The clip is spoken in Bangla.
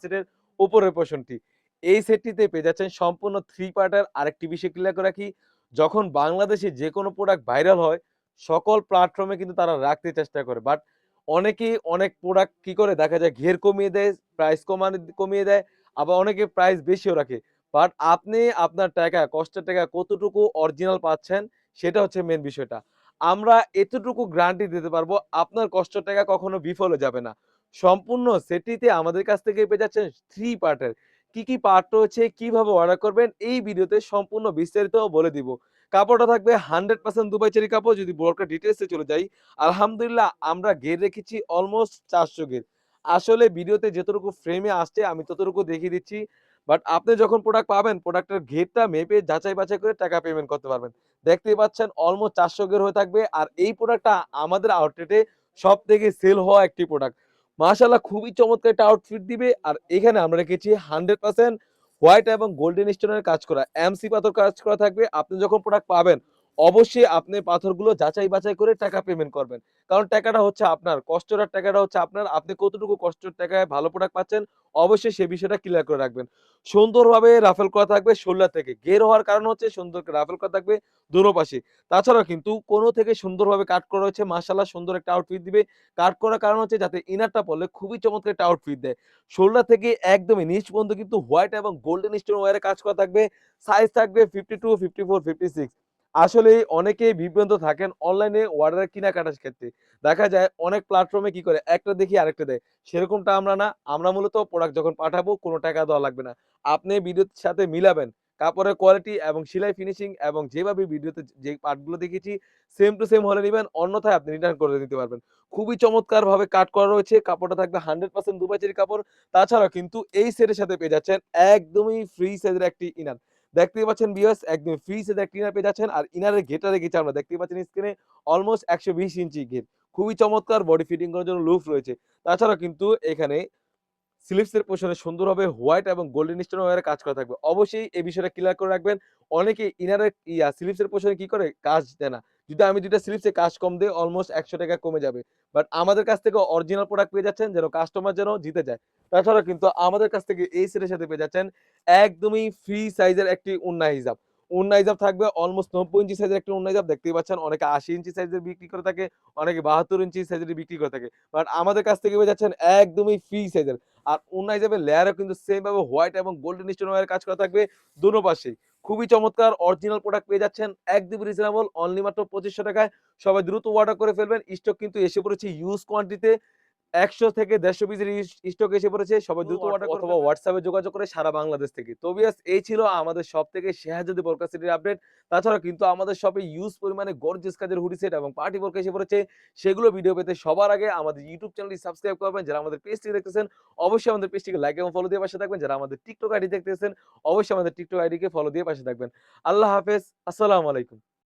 সেটের উপরের পোর্শনটি এই সেটটিতে পেয়ে যাচ্ছেন সম্পূর্ণ থ্রি পার্টার আরেকটি বিষয় ক্লিয়ার করে রাখি। যখন বাংলাদেশে যে কোনো প্রোডাক্ট ভাইরাল হয়, সকল প্ল্যাটফর্মে কিন্তু তারা রাখতে চেষ্টা করে। বাট অনেকেই অনেক প্রোডাক্ট কি করে? দেখা যায় ঘের কমিয়ে দেয় প্রাইস কমানো, কমিয়ে দেয়, আবার অনেকে প্রাইস বেশিও রাখে। বাট আপনি আপনার টাকা কষ্টের টাকা কতটুকু অরিজিনাল পাচ্ছেন, সেটা হচ্ছে মেন বিষয়টা। আমরা এতটুকু গ্যারান্টি দিতে পারব, আপনার কষ্টের টাকা কখনো বিফলে যাবে না। সম্পূর্ণ সেটিতে আমাদের কাছ থেকে পেয়ে যাচ্ছেন থ্রি পার্টের কি কি পার্ট রয়েছে, কীভাবে অর্ডার করবেন, এই ভিডিওতে সম্পূর্ণ বিস্তারিত বলে দিব। কাপড়টা থাকবে হান্ড্রেড পার্সেন্ট দুবাই চেরি কাপড়, যদি বড়কার ডিটেলসে চলে যাই, আলহামদুলিল্লাহ আমরা গের রেখেছি অলমোস্ট চারশো গের আসলে ভিডিওতে যতটুকু ফ্রেমে আসছে, আমি ততটুকু দেখিয়ে দিচ্ছি। বাট আপনি যখন প্রোডাক্ট পাবেন প্রোডাক্টের ঘেরটা মেপে যাচাই বাছাই করে টাকা পেমেন্ট করতে পারবেন। দেখতেই পাচ্ছেন অলমোস্ট চারশো গের হয়ে থাকবে। আর এই প্রোডাক্টটা আমাদের আউটলেটে সব থেকে সেল হওয়া একটি প্রোডাক্ট মাশাল্লাহ খুবই চমৎকার একটা আউটফিট দিবে। আর এখানে আমরা রেখেছি হান্ড্রেড পার্সেন্ট হোয়াইট এবং গোল্ডেন স্টোনের কাজ করা। এমসি পাথর কাজ করা থাকবে। আপনি যখন প্রোডাক্ট পাবেন, অবশ্যই আপনি পাথরগুলো যাচাই বাছাই করে টাকা পেমেন্ট করবেন। কারণ টাকাটা হচ্ছে আপনার, কষ্টের টাকাটা হচ্ছে আপনার। আপনি কতটুকু কষ্টের টাকায় ভালো প্রোডাক্ট পাচ্ছেন অবশ্যই সে বিষয়টা ক্লিয়ার করে রাখবেন। সুন্দরভাবে রাফেল করা থাকবে শোল্ডার থেকে। গের হওয়ার কারণ হচ্ছে সুন্দর রাফেল করা থাকবে দুনো পাশে তাছাড়াও কিন্তু কোনো থেকে সুন্দরভাবে কাট করা হয়েছে মাসাল্লাহ সুন্দর একটা আউটফিট দিবে। কাট করার কারণ হচ্ছে যাতে ইনারটা পড়লে খুবই চমৎকার একটা আউটফিট দেয়। শোল্ডার থেকে একদমই নিচ পর্যন্ত কিন্তু হোয়াইট এবং গোল্ডেন স্টোন ওয়ারে কাজ করা থাকবে। সাইজ থাকবে fifty two fifty four fifty six আসলে অনেকেই বিভ্রান্ত থাকেন অনলাইনে অর্ডার কেনাকাটার ক্ষেত্রে। দেখা যায় অনেক প্ল্যাটফর্মে কি করে? একটা দেখি, আরেকটা দেয়। সেরকমটা আমরা না। আমরা মূলত প্রোডাক্ট যখন পাঠাবো, কোনো টাকা দেওয়া লাগবে না। আপনি ভিডিওর সাথে মিলাবেন। কাপড়ের কোয়ালিটি এবং সেলাই ফিনিশিং এবং যেভাবে ভিডিওতে যে পার্টগুলো দেখেছি সেম টু সেম হলে নেবেন। অন্যথায় আপনি রিটার্ন করে দিতে পারবেন। খুবই চমৎকার ভাবে কাট করা রয়েছে। কাপড়টা থাকবে হান্ড্রেড পার্সেন্ট দুবাইচের কাপড়। তাছাড়া কিন্তু এই সেটের সাথে পেয়ে যাচ্ছেন একদমই ফ্রি সাইজের একটি ইনার দেখতেই পাচ্ছেন বিয়াস একদম ফ্রি সাইজের একটি ইনার পেয়ে যাচ্ছেন। আর ইনারের ঘেটা রেখেছি আমরা, দেখতেই পাচ্ছেন স্ক্রিনে অলমোস্ট একশো বিশ ইঞ্চি ঘের খুবই চমৎকার বডি ফিটিং করার জন্য লুফ রয়েছে। তাছাড়া কিন্তু এখানে স্লিপসের পোশনে সুন্দরভাবে হোয়াইট এবং গোল্ডেন স্টোন ওয়ারে কাজ করা থাকবে। অবশ্যই এই বিষয়টা ক্লিয়ার করে রাখবেন। অনেকে ইনারের ইয়া স্লিপসের পোশনে কি করে? কাজ দেয় না। যদি আমি দুইটা স্লিপসে কাজ কম দিই অলমোস্ট একশো টাকা কমে যাবে। বাট আমাদের কাছ থেকে অরিজিনাল প্রোডাক্ট পেয়ে যাচ্ছেন, যেন কাস্টমার যেন জিতে যায়। তাছাড়া কিন্তু আমাদের কাছ থেকে এই সেটের সাথে পেয়ে যাচ্ছেন একদমই ফ্রি সাইজের একটি উন্না হিজাব। উন্না হিজাব থাকবে অলমোস্ট নব্বই ইঞ্চি সাইজের একটি উন্না হিজাব। দেখতেই পাচ্ছেন অনেকে আশি ইঞ্চি সাইজের বিক্রি করে থাকে, অনেকে বাহাত্তর ইঞ্চি সাইজের বিক্রি করে থাকে। বাট আমাদের কাছ থেকে পেয়ে যাচ্ছেন একদমই ফ্রি সাইজের আর উন্না হিসাবে লেয়ারও কিন্তু সেমভাবে হোয়াইট এবং গোল্ডেন স্টোন কাজ করা থাকবে দুনো পাশেই। খুবই চমৎকার অরিজিনাল প্রোডাক্ট পেয়ে যাচ্ছেন। একদম রিজনেবল অনলি মাত্র পঁচিশশো টাকায়। সবাই দ্রুত অর্ডার করে ফেলবেন। স্টক কিন্তু এসে পড়েছে ইউজ কোয়ান্টিতে একশো থেকে দেড়শো পিসের স্টক এসে পড়েছে। সবাই দ্রুত অর্ডার অথবা হোয়াটসঅ্যাপে যোগাযোগ করে সারা বাংলাদেশ থেকে। তো বিয়াস এই ছিল আমাদের সব থেকে শেহাজাদি বরকা সিটির আপডেট তাছাড়া কিন্তু আমাদের শপে ইউজ পরিমাণে গর্জিয়াস কাজের হুডি সেট এবং পার্টি বরকা এসে পড়েছে। সেগুলো ভিডিও পেতে সবার আগে আমাদের ইউটিউব চ্যানেলটি সাবস্ক্রাইব করবেন। যারা আমাদের পেজটি দেখতেছেন অবশ্যই আমাদের পেজটিকে লাইক এবং ফলো দিয়ে পাশে থাকবেন। যারা আমাদের টিকটক আইডি দেখতেছেন অবশ্যই আমাদের টিকটক আইডিকে ফলো দিয়ে পাশে থাকবেন। আল্লাহ হাফেজ। আসসালামু আলাইকুম।